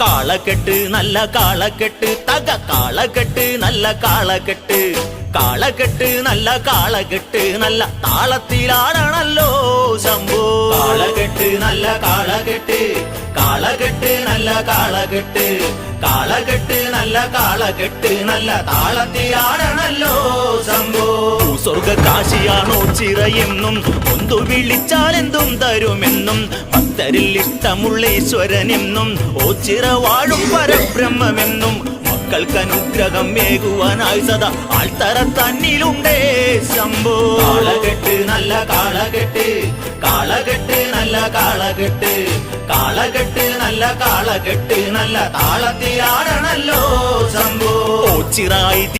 കാളകെട്ട് നല്ല കാളക്കെട്ട്. തക കാളക്കെട്ട് നല്ല കാളക്കെട്ട്. കാളക്കെട്ട് നല്ല കാളകെട്ട് നല്ല താളത്തിലാടണല്ലോ ശംഭു. കാളകെട്ട് നല്ല കാളകെട്ട് കാളകെട്ട് നല്ല കാളകെട്ട് കാളകെട്ട് നല്ല കാളകെട്ട് നല്ല സ്വർഗ കാശിയാണോ ചിറയെന്നും ഒന്നു വിളിച്ചാൽ എന്തും തരുമെന്നും ഭക്തരിൽ ഇഷ്ടമുള്ള ഈശ്വരനെന്നും ഓ വാഴും പരബ്രഹ്മമെന്നും മക്കൾക്ക് അനുഗ്രഹം മേകുവാനായി സദാ ആൾത്തറ തന്നിലുണ്ടേ ശംഭോ. കാളകെട്ട് നല്ല കാളകെട്ട് കാളകെട്ട് നല്ല കാളകെട്ട് കാളകെട്ട് നല്ല കാളകെട്ട് നല്ല താളത്തിലാടണല്ലോ ശംഭോ.